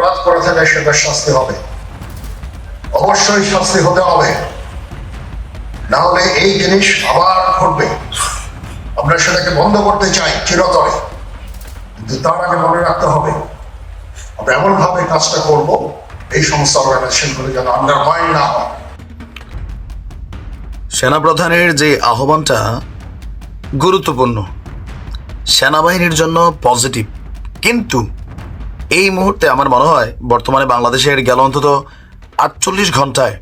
অপরাধ করে থাকে সেটার শাস্তি হবে। অবশ্যই শাস্তি হতে হবে। না হলে এই জিনিস আবার ঘটবে। আমরা সেটাকে বন্ধ করতে চাই চিরতরে। কিন্তু তার আগে মনে রাখতে হবে, আমরা এমন ভাবে কাজটা করব, এই সমস্ত অর্গানাইজেশনগুলো যেন আন্ডারমাইন না হয়। সেনাপ্রধানের যে আহ্বানটা গুরুত্বপূর্ণ। সেনাবাহিনীর জন্য পজিটিভ, কিন্তু এই মুহূর্তে আমার মনে হয় বর্তমানে বাংলাদেশের গেল অন্তত আটচল্লিশ ঘন্টায়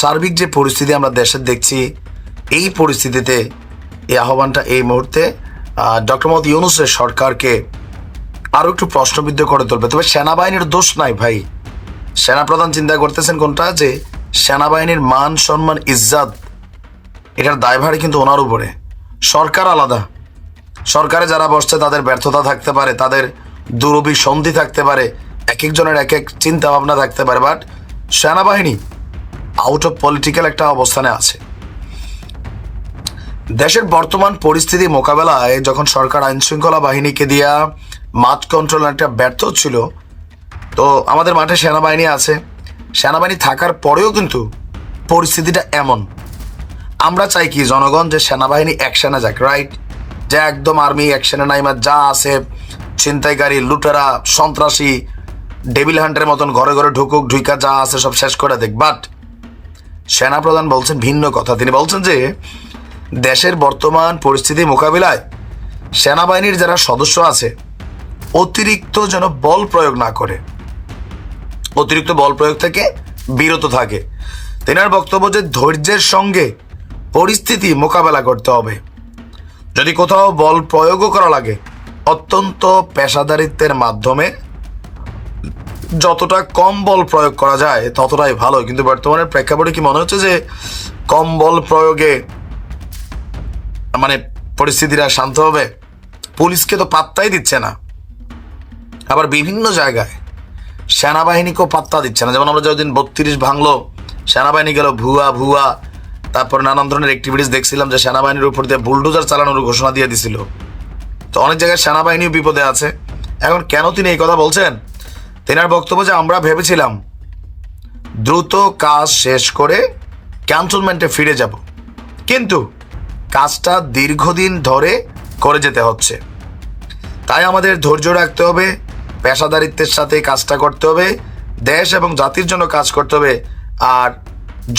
সার্বিক যে পরিস্থিতি আমরা দেশের দেখছি, এই পরিস্থিতিতে এই আহ্বানটা এই মুহূর্তে ডক্টর মোহাম্মদ ইউনুসের সরকারকে আরও একটু প্রশ্নবিদ্ধ করে তুলবে। তবে সেনাবাহিনীর দোষ নাই ভাই। সেনাপ্রধান চিন্তা করতেছেন কোনটা? যে সেনাবাহিনীর মান, সম্মান, ইজ্জাত, এটার দায়ভার কিন্তু ওনার উপরে। সরকার আলাদা। সরকারে যারা বসছে তাদের ব্যর্থতা থাকতে পারে, তাদের দুরভিসন্ধি থাকতে পারে এক একজনের এক এক চিন্তা ভাবনা থাকতে পারে বাট সেনাবাহিনী আউট অফ পলিটিক্যাল একটা অবস্থানে আছে। দেশের বর্তমান পরিস্থিতি মোকাবেলায় যখন সরকার আইন শৃঙ্খলা বাহিনীকে দিয়া মাঠ কন্ট্রোল একটা ব্যর্থ ছিল, তো আমাদের মাঠে সেনাবাহিনী আছে। সেনাবাহিনী থাকার পরেও কিন্তু পরিস্থিতিটা এমন। আমরা চাই কি জনগণ যে সেনাবাহিনী অ্যাকশনে যাক রাইট যে একদম আর্মি অ্যাকশনে নাই বা যা আছে ছিনতাইকারী লুটেরা, সন্ত্রাসী ডেভিল হান্টের মতন ঘরে ঘরে ঢুকুক, ঢুইকা যা আছে সব শেষ করে দেখ। বাট সেনাপ্রধান বলছেন ভিন্ন কথা। তিনি বলছেন যে, দেশের বর্তমান পরিস্থিতি মোকাবিলায় সেনাবাহিনীর যারা সদস্য আছে, অতিরিক্ত যেন বল প্রয়োগ না করে। অতিরিক্ত বল প্রয়োগ থেকে বিরত থাকে। তেনার বক্তব্য যে ধৈর্যের সঙ্গে পরিস্থিতি মোকাবেলা করতে হবে। যদি কোথাও বল প্রয়োগও করা লাগে অত্যন্ত পেশাদারিত্বের মাধ্যমে যতটা কম বল প্রয়োগ করা যায়, ততটাই ভালো। কিন্তু বর্তমানের প্রেক্ষাপটে কি মনে হচ্ছে যে কম বল প্রয়োগে মানে পরিস্থিতিটা শান্ত হবে? পুলিশকে তো পাত্তাই দিচ্ছে না। আবার বিভিন্ন জায়গায় সেনাবাহিনীকেও পাত্তা দিচ্ছে না। যেমন আমরা যতদিন বত্রিশ ভাঙলো, সেনাবাহিনী গেল ভুয়া ভুয়া, তারপর নানান ধরনের অ্যাক্টিভিটিস দেখছিলাম যে সেনাবাহিনীর উপর দিয়ে বুলডোজার চালানোর ঘোষণা দিয়ে দিছিল। তো অনেক জায়গায় সেনাবাহিনীও বিপদে আছে। এখন কেন তিনি এই কথা বলছেন? তেনার বক্তব্য যে আমরা ভেবেছিলাম, দ্রুত কাজ শেষ করে ক্যান্টনমেন্টে ফিরে যাব। কিন্তু কাজটা দীর্ঘদিন ধরে করে যেতে হচ্ছে। তাই আমাদের ধৈর্য রাখতে হবে, পেশাদারিত্বের সাথে কাজটা করতে হবে, দেশ এবং জাতির জন্য কাজ করতে হবে। আর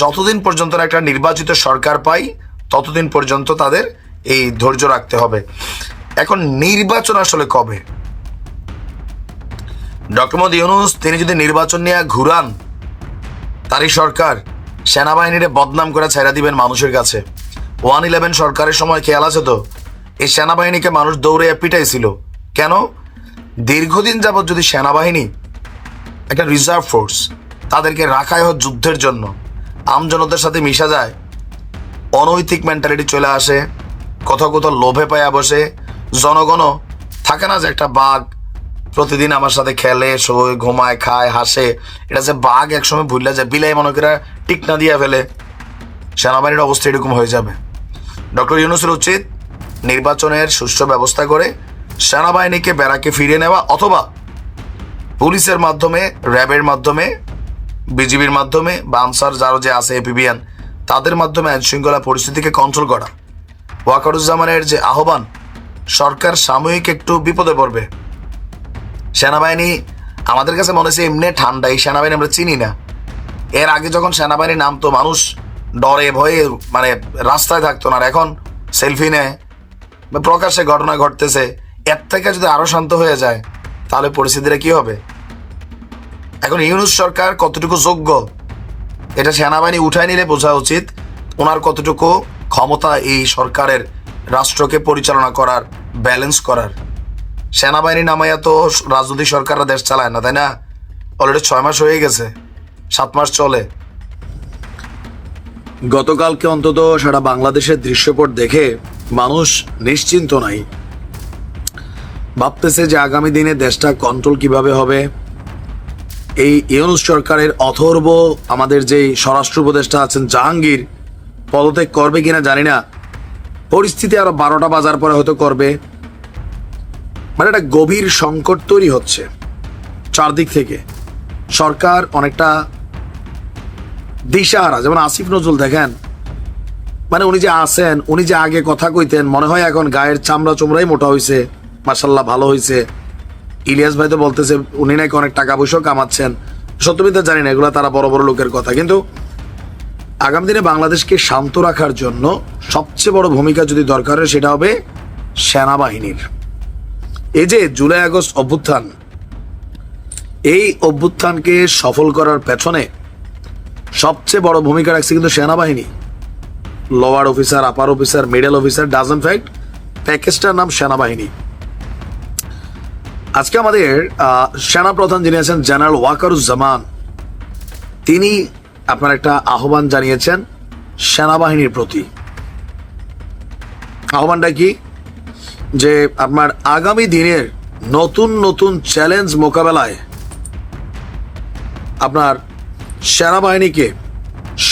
যতদিন পর্যন্ত একটা নির্বাচিত সরকার পাই, ততদিন পর্যন্ত তাদের এই ধৈর্য রাখতে হবে। এখন নির্বাচন আসলে কবে? ডক্টর মোহাম্মদ ইউনুস, তিনি যদি নির্বাচন নিয়ে ঘুরান, তারই সরকার সেনাবাহিনীরে বদনাম করে ছেড়ে দিবেন মানুষের কাছে। ওয়ান ইলেভেন সরকারের সময় খেয়াল আছে তো? এই সেনাবাহিনীকে মানুষ দৌড়ে পিটাইছিল। কেন? দীর্ঘদিন যাবৎ যদি সেনাবাহিনী, একটা রিজার্ভ ফোর্স তাদেরকে রাখাই হোক যুদ্ধের জন্য আমজনতার সাথে মিশা যায়, অনৈতিক মেন্টালিটি চলে আসে, কোথাও কোথাও লোভে পায়া বসে জনগণও থাকে না যে একটা বাঘ প্রতিদিন আমার সাথে খেলে, শোয়, ঘুমায়, খায়, হাসে। এটা যে বাঘ একসময় ভুললে যায়, বিলাই মনে করে টিকনা দিয়া ফেলে। সেনাবাহিনীর অবস্থা এরকম হয়ে যাবে। ডক্টর ইউনুসের উচিত নির্বাচনের সুষ্ঠু ব্যবস্থা করে সেনাবাহিনীকে বেড়াকে ফিরিয়ে নেওয়া অথবা পুলিশের মাধ্যমে, র্যাবের মাধ্যমে, বিজিবির মাধ্যমে বা আনসার যারা যে আছে এপিবিএন, তাদের মাধ্যমে আইন শৃঙ্খলা পরিস্থিতিকে কন্ট্রোল করা। ওয়াকারুজ্জামানের যে আহ্বান সরকার সাময়িক একটু বিপদে পড়বে। সেনাবাহিনী, আমাদের কাছে মনে হচ্ছে এমনি ঠান্ডা এই সেনাবাহিনী আমরা চিনি না। এর আগে যখন সেনাবাহিনী নামতো, মানুষ ডরে, ভয়ে মানে রাস্তায় থাকতো না, আর এখন সেলফি নেয়, প্রকাশ্যে ঘটনা ঘটতেছে, এর থেকে যদি আরও শান্ত হয়ে যায়, তাহলে পরিস্থিতিটা কি হবে? এখন ইউনুস সরকার কতটুকু যোগ্য, এটা সেনাবাহিনী উঠায় নিলে বোঝা উচিত, ওনার কতটুকু ক্ষমতা এই সরকারের রাষ্ট্রকে পরিচালনা করার ব্যালেন্স করার। সেনাবাহিনী নামাইয়া তো রাজনৈতিক সরকাররা দেশ চালায় না, তাই না? অলরেডি ছয় মাস হয়ে গেছে, সাত মাস চলে। গতকালকে অন্তত সারা বাংলাদেশের দৃশ্যপট দেখে মানুষ নিশ্চিন্ত নাই। ভাবতেছে যে আগামী দিনে দেশটা কন্ট্রোল কীভাবে হবে। এই ইউনুস সরকারের অথর্ব আমাদের যেই স্বরাষ্ট্র উপদেষ্টা আছেন জাহাঙ্গীর, পদত্যাগ করবে কিনা জানি না। পরিস্থিতি আরও বারোটা বাজার পরে হয়তো করবে। মানে একটা গভীর সংকট তৈরি হচ্ছে চারদিক থেকে। সরকার অনেকটা দিশাহারা। যেমন আসিফ নজরুল দেখেন মানে উনি যে আসেন উনি যে আগে কথা কইতেন, মনে হয় এখন গায়ের চামড়া চুমড়াই মোটা হয়েছে মাসাল্লাহ ভালো হয়েছে ইলিয়াস ভাই তো বলতেছে, উনি নাকি অনেক টাকা পয়সাও কামাচ্ছেন। সত্যবিদ্যা জানি না, এগুলো তারা বড় বড় লোকের কথা। কিন্তু আগামী দিনে বাংলাদেশকে শান্ত রাখার জন্য সবচেয়ে বড় ভূমিকা যদি দরকার হয়, সেটা হবে সেনাবাহিনীর। এই যে জুলাই আগস্ট অভ্যুত্থান, এই অভ্যুত্থানকে সফল করার পেছনে সবচেয়ে বড় ভূমিকা রাখছে কিন্তু সেনাবাহিনী। Lower officer upper officer middle officer doesn't fact প্যাকেজটার নাম সেনাবাহিনী। আজকে আমাদের সেনাপ্রধান যিনি আছেন, জেনারেল ওয়াকারুজ্জামান, তিনি আপনার একটা আহ্বান জানিয়েছেন সেনাবাহিনীর প্রতি। আহ্বানটা কি? যে আপনার আগামী দিনের নতুন নতুন চ্যালেঞ্জ মোকাবেলায় আপনার সেনাবাহিনীকে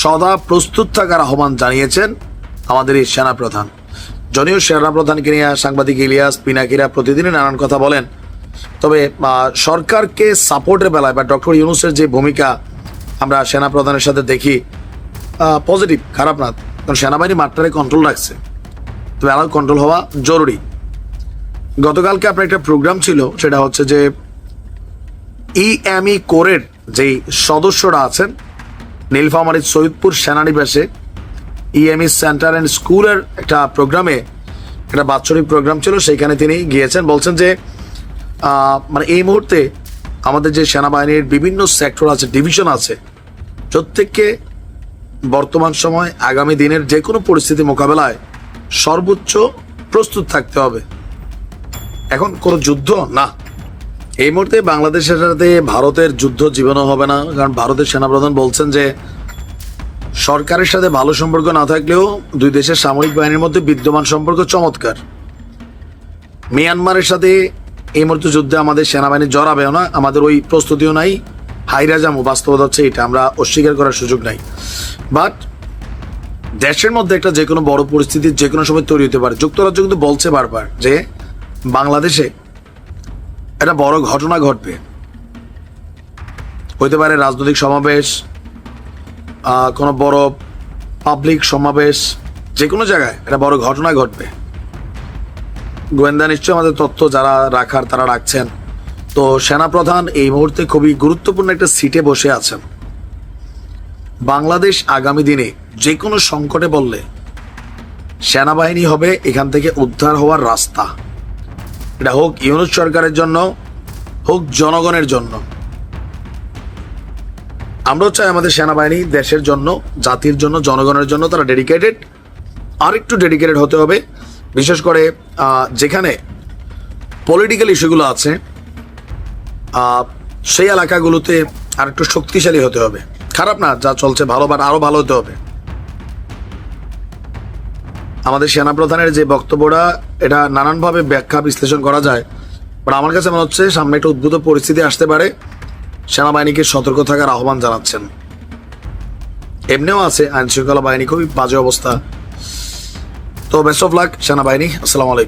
সদা প্রস্তুত থাকার আহ্বান জানিয়েছেন আমাদের এই সেনাপ্রধান। যদিও সেনাপ্রধানকে নিয়ে সাংবাদিক ইলিয়াস পিনাকিরা প্রতিদিনই নানান কথা বলেন, তবে সরকারকে সাপোর্টের বেলায় বা ডক্টর ইউনুসের যে ভূমিকা আমরা সেনাপ্রধানের সাথে দেখি পজিটিভ খারাপ না। কারণ সেনাবাহিনী মাত্রারে কন্ট্রোল রাখছে। তবে আরও কন্ট্রোল হওয়া জরুরি। গতকালকে আপনার একটা প্রোগ্রাম ছিল, সেটা হচ্ছে যে ইএমই কোরের যেই সদস্যরা আছেন, নীলফামারীর সৈয়দপুর সেনানিবাসে ইএমই সেন্টার অ্যান্ড স্কুলের একটা প্রোগ্রামে একটা বাৎসরিক প্রোগ্রাম ছিল সেইখানে তিনি গিয়েছেন, বলছেন যে মানে এই মুহূর্তে আমাদের যে সেনাবাহিনীর বিভিন্ন সেক্টর আছে ডিভিশন আছে, প্রত্যেককে বর্তমান সময়, আগামী দিনের যে কোনো পরিস্থিতি মোকাবেলায় সর্বোচ্চ প্রস্তুত থাকতে হবে। এখন কোনো যুদ্ধ না। এই মুহূর্তে বাংলাদেশের সাথে ভারতের যুদ্ধ জীবনও হবে না, কারণ ভারতের সেনাপ্রধান বলছেন যে, সরকারের সাথে ভালো সম্পর্ক না থাকলেও দুই দেশের সামরিক বাহিনীর মধ্যে বিদ্যমান সম্পর্ক চমৎকার। মিয়ানমারের সাথে এই মুহূর্তে যুদ্ধে আমাদের সেনাবাহিনী জড়াবেও না, আমাদের ওই প্রস্তুতিও নাই। হাইরা যাব, বাস্তবতা হচ্ছে এটা, আমরা অস্বীকার করার সুযোগ নাই। বাট দেশের মধ্যে একটা যে কোনো বড় পরিস্থিতি যে কোনো সময় তৈরি হতে পারে। যুক্তরাজ্য কিন্তু বলছে বারবার যে বাংলাদেশে একটা বড় ঘটনা ঘটবে। হইতে পারে রাজনৈতিক সমাবেশ কোনো বড় পাবলিক সমাবেশ যে কোনো জায়গায় একটা বড় ঘটনা ঘটবে। গোয়েন্দা নিশ্চয়ই আমাদের তথ্য যারা রাখার তারা রাখছেন। তো সেনাপ্রধান এই মুহূর্তে খুবই গুরুত্বপূর্ণ একটা সিটে বসে আছেন। বাংলাদেশ আগামী দিনে যে কোনো সংকটে বললে সেনাবাহিনী হবে এখান থেকে উদ্ধার হওয়ার রাস্তা। এটা হোক ইউনুস সরকারের জন্য, হোক জনগণের জন্য। আমরাও চাই আমাদের সেনাবাহিনী দেশের জন্য, জাতির জন্য, জনগণের জন্য তারা ডেডিকেটেড আর একটু ডেডিকেটেড হতে হবে। বিশেষ করে যেখানে পলিটিক্যাল ইস্যুগুলো আছে সেই এলাকাগুলোতে আর একটু শক্তিশালী হতে হবে। খারাপ না, যা চলছে ভালো বা আরও ভালো হতে হবে। আমাদের সেনাপ্রধানের যে বক্তব্যটা, এটা নানানভাবে ব্যাখ্যা বিশ্লেষণ করা যায়। বাট আমার কাছে মনে হচ্ছে, সামনে একটা উদ্ভূত পরিস্থিতি আসতে পারে। সেনাবাহিনীকে সতর্ক থাকার আহ্বান জানাচ্ছেন। এমনিও আছে, আইনশৃঙ্খলা বাহিনী, খুবই বাজে অবস্থা। তো বেস্ট অফ লাক সেনাবাহিনী আসসালামু আলাইকুম।